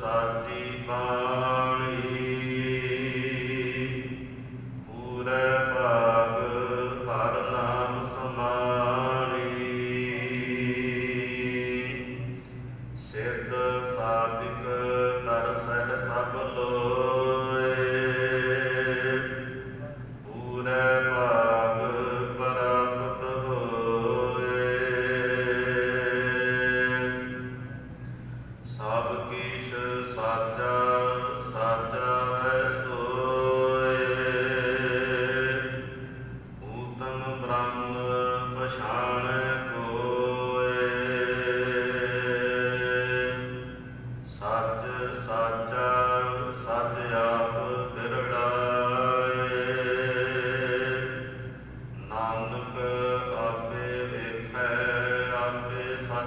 ਸਾਚੀ ਬਾਣੀ। ਪੂਰੇ ਭਾਗ ਹਰ ਨਾਮ ਸਮਾਣੀ। ਸਿੱਧ ਸਾਧਿਕ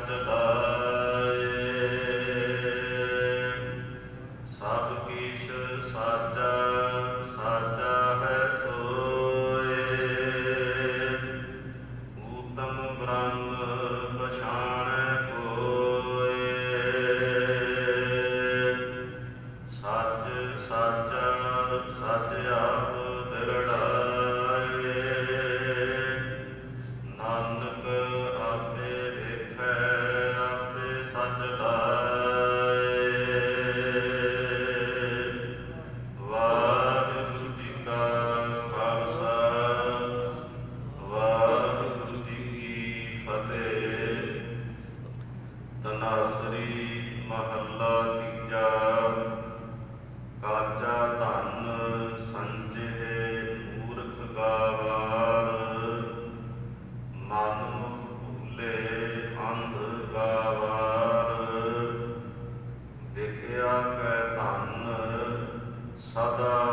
the सदा